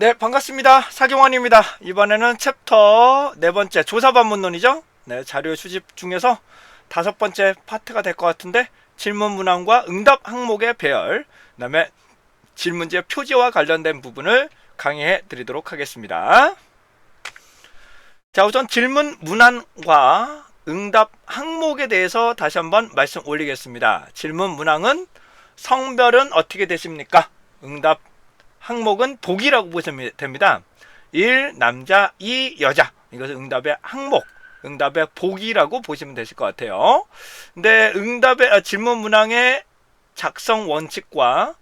네, 반갑습니다. 사경환입니다. 이번에는 챕터 네 번째 조사 반문론이죠. 네, 자료 수집 중에서 다섯 번째 파트가 될 것 같은데 질문 문항과 응답 항목의 배열, 그다음에 질문지의 표지와 관련된 부분을 강의해 드리도록 하겠습니다. 자, 우선 질문 문항과 응답 항목에 대해서 다시 한번 말씀 올리겠습니다. 질문 문항은 성별은 어떻게 되십니까? 응답 항목은 복이라고 보시면 됩니다. 1 남자 2 여자 이것은 응답의 항목 응답의 복이라고 보시면 되실 것 같아요. 근데 응답의 아, 질문 문항의 작성 원칙과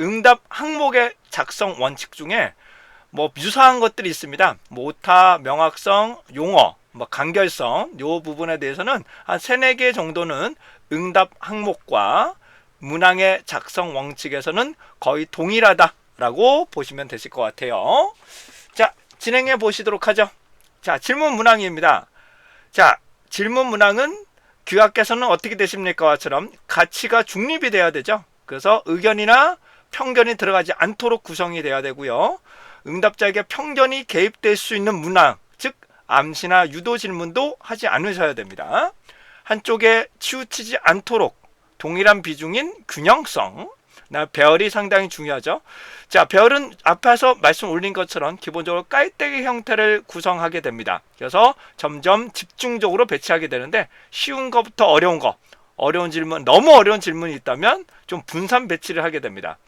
응답 항목의 작성 원칙 중에 뭐 유사한 것들이 있습니다. 뭐 오타, 명확성, 용어, 뭐 간결성 요 부분에 대해서는 한 세네 개 정도는 응답 항목과 문항의 작성 원칙에서는 거의 동일하다. 라고 보시면 되실 것 같아요. 자, 진행해 보시도록 하죠. 자, 질문 문항입니다. 자, 질문 문항은 교학께서는 어떻게 되십니까?처럼 가치가 중립이 돼야 되죠. 그래서 의견이나 편견이 들어가지 않도록 구성이 돼야 되고요. 응답자에게 편견이 개입될 수 있는 문항, 즉 암시나 유도 질문도 하지 않으셔야 됩니다. 한쪽에 치우치지 않도록 동일한 비중인 균형성, 나 배열이 상당히 중요하죠. 자, 배열은 앞에서 말씀 올린 것처럼 기본적으로 깔때기 형태를 구성하게 됩니다. 그래서 점점 집중적으로 배치하게 되는데 쉬운 것부터 어려운 거, 어려운 질문, 너무 어려운 질문이 있다면 좀 분산 배치를 하게 됩니다.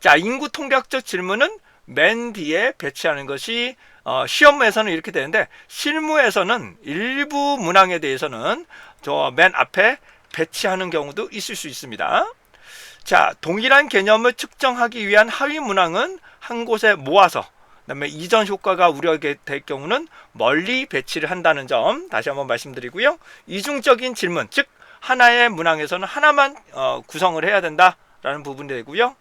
자, 인구 통계학적 질문은 맨 뒤에 배치하는 것이 어, 시험에서는 이렇게 되는데 실무에서는 일부 문항에 대해서는 저 맨 앞에 배치하는 경우도 있을 수 있습니다. 자, 동일한 개념을 측정하기 위한 하위 문항은 한 곳에 모아서 그다음에 이전 효과가 우려될 경우는 멀리 배치를 한다는 점 다시 한번 말씀드리고요. 이중적인 질문, 즉 하나의 문항에서는 하나만 어, 구성을 해야 된다라는 부분이 되고요.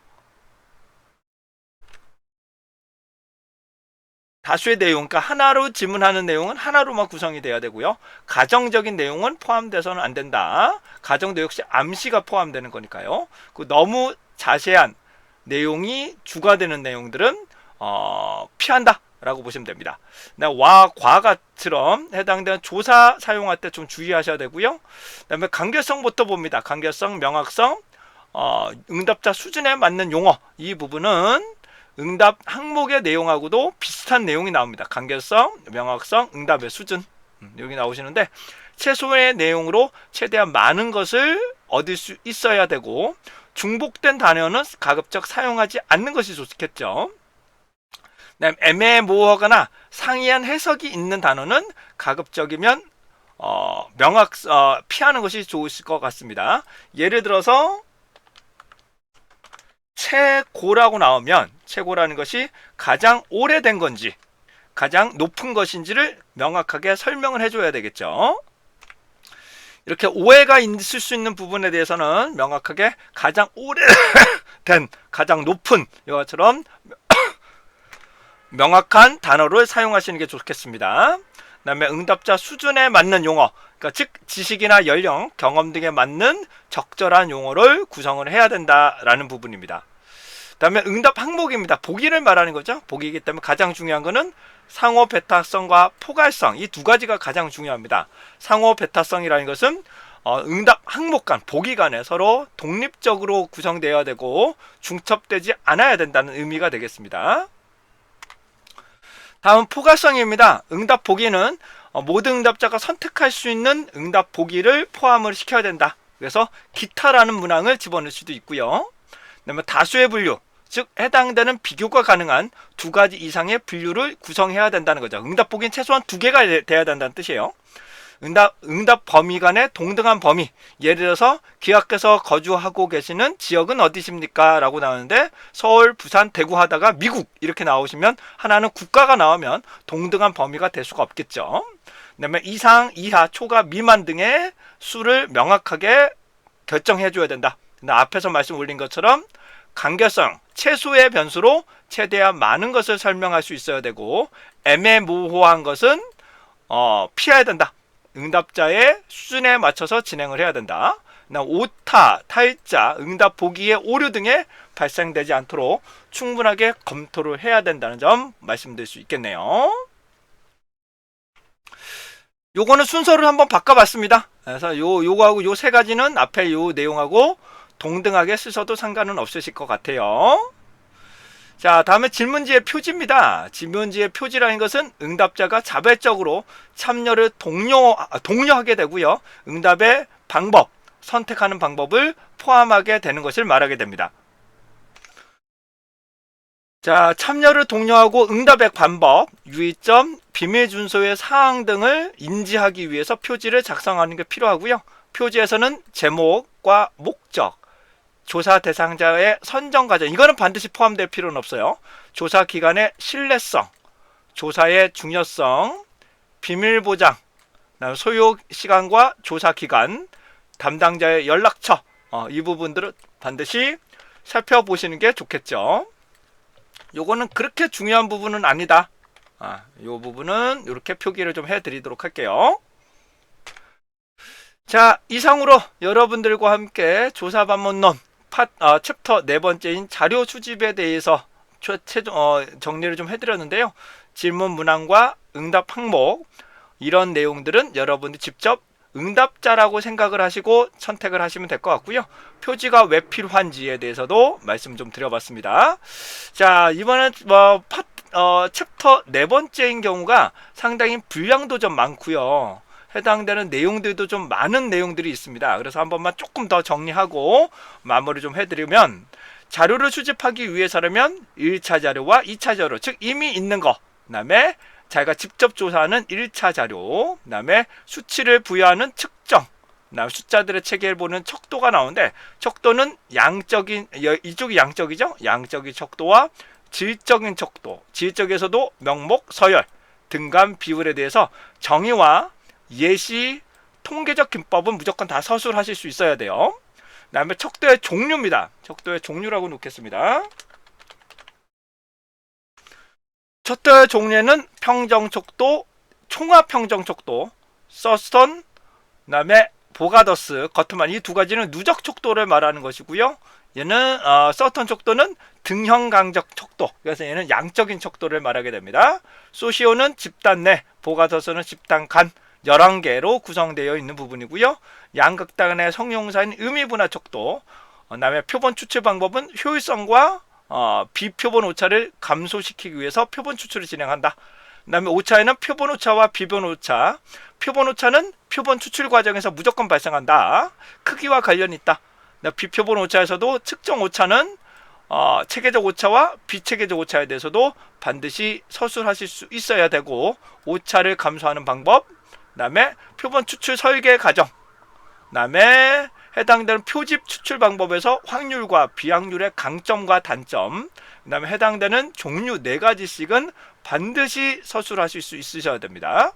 다수의 내용, 그러니까 하나로 질문하는 내용은 하나로만 구성이 돼야 되고요. 가정적인 내용은 포함돼서는 안 된다. 가정도 역시 암시가 포함되는 거니까요. 그 너무 자세한 내용이 주가 되는 내용들은 어, 피한다 라고 보시면 됩니다. 와, 과가처럼 해당되는 조사 사용할 때 좀 주의하셔야 되고요. 그 다음에 간결성부터 봅니다. 간결성, 명확성, 어, 응답자 수준에 맞는 용어 이 부분은 응답 항목의 내용하고도 비슷한 내용이 나옵니다. 간결성, 명확성, 응답의 수준 음, 여기 나오시는데 최소의 내용으로 최대한 많은 것을 얻을 수 있어야 되고 중복된 단어는 가급적 사용하지 않는 것이 좋겠죠. 애매모호하거나 상이한 해석이 있는 단어는 가급적이면 어, 명확 어, 피하는 것이 좋으실 것 같습니다. 예를 들어서 최고라고 나오면 최고라는 것이 가장 오래된 건지 가장 높은 것인지를 명확하게 설명을 해줘야 되겠죠. 이렇게 오해가 있을 수 있는 부분에 대해서는 명확하게 가장 오래된 가장 높은 이것처럼 명확한 단어를 사용하시는 게 좋겠습니다. 그다음에 응답자 수준에 맞는 용어, 그러니까 즉 지식이나 연령, 경험 등에 맞는 적절한 용어를 구성을 해야 된다라는 부분입니다. 다음에 응답 항목입니다. 보기를 말하는 거죠. 보기이기 때문에 가장 중요한 거는 상호 베타성과 포괄성 이 두 가지가 가장 중요합니다. 상호 베타성이라는 것은 어, 응답 항목 간, 보기 간에 서로 독립적으로 구성되어야 되고 중첩되지 않아야 된다는 의미가 되겠습니다. 다음 포괄성입니다. 응답 보기는 어, 모든 응답자가 선택할 수 있는 응답 보기를 포함을 시켜야 된다. 그래서 기타라는 문항을 집어넣을 수도 있고요. 그다음에 다수의 분류, 즉 해당되는 비교가 가능한 두 가지 이상의 분류를 구성해야 된다는 거죠. 응답 보기는 최소한 두 개가 돼야 된다는 뜻이에요. 응답, 응답 범위 간의 동등한 범위. 예를 들어서 기학께서 거주하고 계시는 지역은 어디십니까? 라고 나오는데 서울, 부산, 대구 하다가 미국 이렇게 나오시면 하나는 국가가 나오면 동등한 범위가 될 수가 없겠죠. 그다음에 이상, 이하, 초과, 미만 등의 수를 명확하게 결정해 줘야 된다. 앞에서 말씀 올린 것처럼 간결성, 최소의 변수로 최대한 많은 것을 설명할 수 있어야 되고 애매모호한 것은 어, 피해야 된다. 응답자의 수준에 맞춰서 진행을 해야 된다. 오타, 탈자, 응답 보기의 오류 등에 발생되지 않도록 충분하게 검토를 해야 된다는 점 말씀드릴 수 있겠네요. 요거는 순서를 한번 바꿔봤습니다. 그래서 요 요거하고 요 세 가지는 앞에 요 내용하고 동등하게 쓰셔도 상관은 없으실 것 같아요. 자, 다음에 질문지의 표지입니다. 질문지의 표지라는 것은 응답자가 자발적으로 참여를 독려, 아, 독려하게 되고요. 응답의 방법, 선택하는 방법을 포함하게 되는 것을 말하게 됩니다. 자, 참여를 독려하고 응답의 방법, 유의점, 비밀 준소의 사항 등을 인지하기 위해서 표지를 작성하는 게 필요하고요. 표지에서는 제목과 목적, 조사 대상자의 선정 과정, 이거는 반드시 포함될 필요는 없어요. 조사 기관의 신뢰성, 조사의 중요성, 비밀 보장, 소요 시간과 조사 기간, 담당자의 연락처, 어, 이 부분들은 반드시 살펴보시는 게 좋겠죠. 요거는 그렇게 중요한 부분은 아니다. 아, 요 부분은 이렇게 표기를 좀 해드리도록 할게요. 자, 이상으로 여러분들과 함께 조사반문론 파, 어, 챕터 네 번째인 자료 수집에 대해서 최, 최종, 어, 정리를 좀 해드렸는데요. 질문 문항과 응답 항목 이런 내용들은 여러분이 직접 응답자라고 생각을 하시고 선택을 하시면 될 것 같고요. 표지가 왜 필요한지에 대해서도 말씀 좀 드려봤습니다. 자, 이번엔 뭐 파, 어, 챕터 네 번째인 경우가 상당히 분량도 좀 많고요. 해당되는 내용들도 좀 많은 내용들이 있습니다. 그래서 한 번만 조금 더 정리하고 마무리 좀 해드리면 자료를 수집하기 위해서라면 1차 자료와 2차 자료, 즉 이미 있는 거, 그 다음에 자기가 직접 조사하는 1차 자료, 그 다음에 수치를 부여하는 측정, 그다음 숫자들의 체계를 보는 척도가 나오는데 척도는 양적인 이쪽이 양적이죠? 양적인 척도와 질적인 척도, 질적에서도 명목, 서열, 등간 비율에 대해서 정의와 예시, 통계적 기법은 무조건 다 서술하실 수 있어야 돼요. 그 다음에 척도의 종류입니다. 척도의 종류라고 놓겠습니다. 척도의 종류는 평정 척도, 총합 평정 척도, 서스턴, 그 다음에 보가더스, 거트만 이 두 가지는 누적 척도를 말하는 것이고요. 얘는 어, 서턴 척도는 등형 강적 척도. 그래서 얘는 양적인 척도를 말하게 됩니다. 소시오는 집단 내, 보가더스는 집단 간 11개로 구성되어 있는 부분이고요. 양극단의 성용사인 의미분화 척도. 어, 그다음에 표본 추출 방법은 효율성과 어, 비표본 오차를 감소시키기 위해서 표본 추출을 진행한다. 그다음에 오차에는 표본 오차와 비변 오차. 표본 오차는 표본 추출 과정에서 무조건 발생한다. 크기와 관련이 있다. 비표본 오차에서도 측정 오차는 어, 체계적 오차와 비체계적 오차에 대해서도 반드시 서술하실 수 있어야 되고 오차를 감소하는 방법, 그다음에 표본 추출 설계 과정, 그다음에 해당되는 표집 추출 방법에서 확률과 비확률의 강점과 단점, 그다음에 해당되는 종류 네 가지씩은 반드시 서술하실 수 있으셔야 됩니다.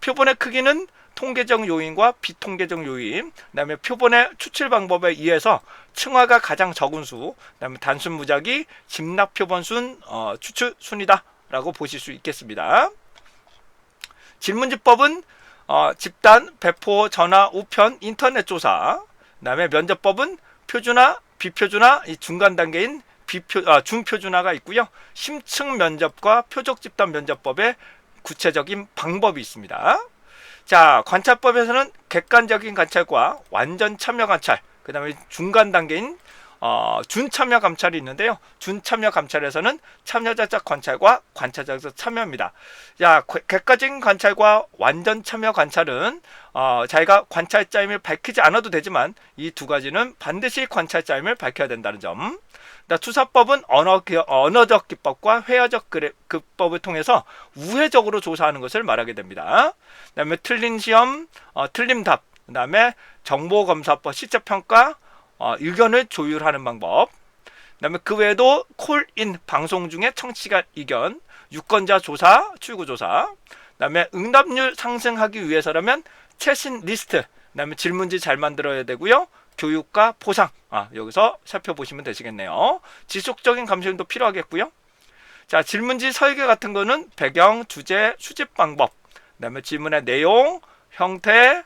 표본의 크기는 통계적 요인과 비통계적 요인, 그다음에 표본의 추출 방법에 의해서 층화가 가장 적은 수, 그다음에 단순 무작위, 집납 표본 순 어, 추출 순이다라고 보실 수 있겠습니다. 질문지법은 어, 집단, 배포, 전화, 우편, 인터넷 조사, 그다음에 면접법은 표준화, 비표준화, 이 중간 단계인 비표, 아, 중표준화가 있고요. 심층 면접과 표적 집단 면접법의 구체적인 방법이 있습니다. 자, 관찰법에서는 객관적인 관찰과 완전 참여 관찰, 그 다음에 중간 단계인 어, 준참여 감찰이 있는데요. 준참여 감찰에서는 참여자적 관찰과 관찰자적 참여입니다. 자, 객관적인 관찰과 완전 참여 관찰은 어, 자기가 관찰자임을 밝히지 않아도 되지만 이 두 가지는 반드시 관찰자임을 밝혀야 된다는 점. 투사법은 언어, 언어적 기법과 회화적 기법을 통해서 우회적으로 조사하는 것을 말하게 됩니다. 그 다음에 틀린 시험, 어, 틀림 답, 그 다음에 정보검사법, 시체평가, 어, 의견을 조율하는 방법. 그다음에 그 외에도 콜인 방송 중에 청취자 의견, 유권자 조사, 출구 조사. 그다음에 응답률 상승하기 위해서라면 최신 리스트. 그다음에 질문지 잘 만들어야 되고요. 교육과 보상. 아, 여기서 살펴보시면 되시겠네요. 지속적인 감시도 필요하겠고요. 자, 질문지 설계 같은 거는 배경, 주제, 수집 방법. 그다음에 질문의 내용, 형태,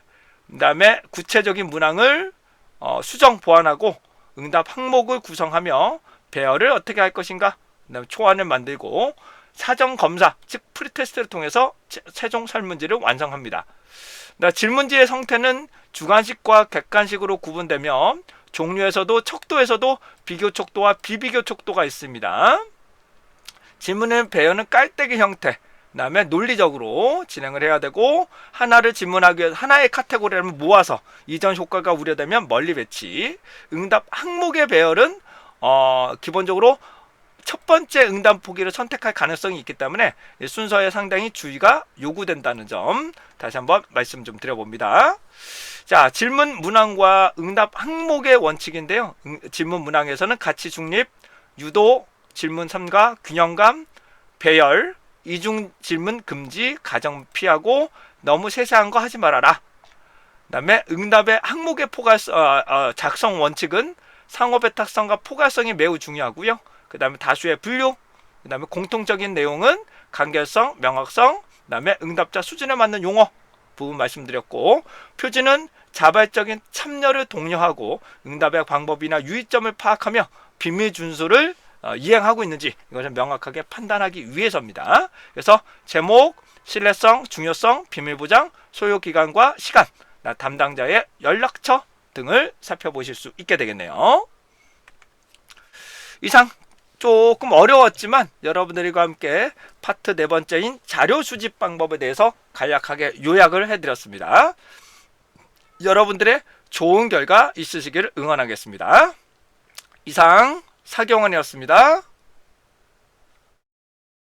그다음에 구체적인 문항을 어, 수정 보완하고 응답 항목을 구성하며 배열을 어떻게 할 것인가 그다음에 초안을 만들고 사전 검사 즉 프리테스트를 통해서 최- 최종 설문지를 완성합니다. 나 질문지의 형태는 주관식과 객관식으로 구분되며 종류에서도 척도에서도 비교 척도와 비비교 척도가 있습니다. 질문의 배열은 깔때기 형태, 그다음에 논리적으로 진행을 해야 되고 하나를 질문하기 위해 하나의 카테고리를 모아서 이전 효과가 우려되면 멀리 배치. 응답 항목의 배열은 어, 기본적으로 첫 번째 응답 보기를 선택할 가능성이 있기 때문에 이 순서에 상당히 주의가 요구된다는 점 다시 한번 말씀 좀 드려봅니다. 자, 질문 문항과 응답 항목의 원칙인데요. 응- 질문 문항에서는 가치 중립, 유도, 질문 삼가, 균형감, 배열, 이중 질문 금지, 가정 피하고 너무 세세한 거 하지 말아라. 그다음에 응답의 항목의 포괄 어, 어, 작성 원칙은 상호 배 탁성과 포괄성이 매우 중요하고요. 그다음에 다수의 분류, 그다음에 공통적인 내용은 간결성, 명확성, 그다음에 응답자 수준에 맞는 용어 부분 말씀드렸고 표지는 자발적인 참여를 독려하고 응답의 방법이나 유의점을 파악하며 비밀 준수를 어, 이행하고 있는지 이것을 명확하게 판단하기 위해서입니다. 그래서 제목, 신뢰성, 중요성, 비밀 보장, 소요 기간과 시간, 나 담당자의 연락처 등을 살펴보실 수 있게 되겠네요. 이상 조금 어려웠지만 여러분들과 함께 파트 네 번째인 자료 수집 방법에 대해서 간략하게 요약을 해드렸습니다. 여러분들의 좋은 결과 있으시기를 응원하겠습니다. 이상 사경원이었습니다.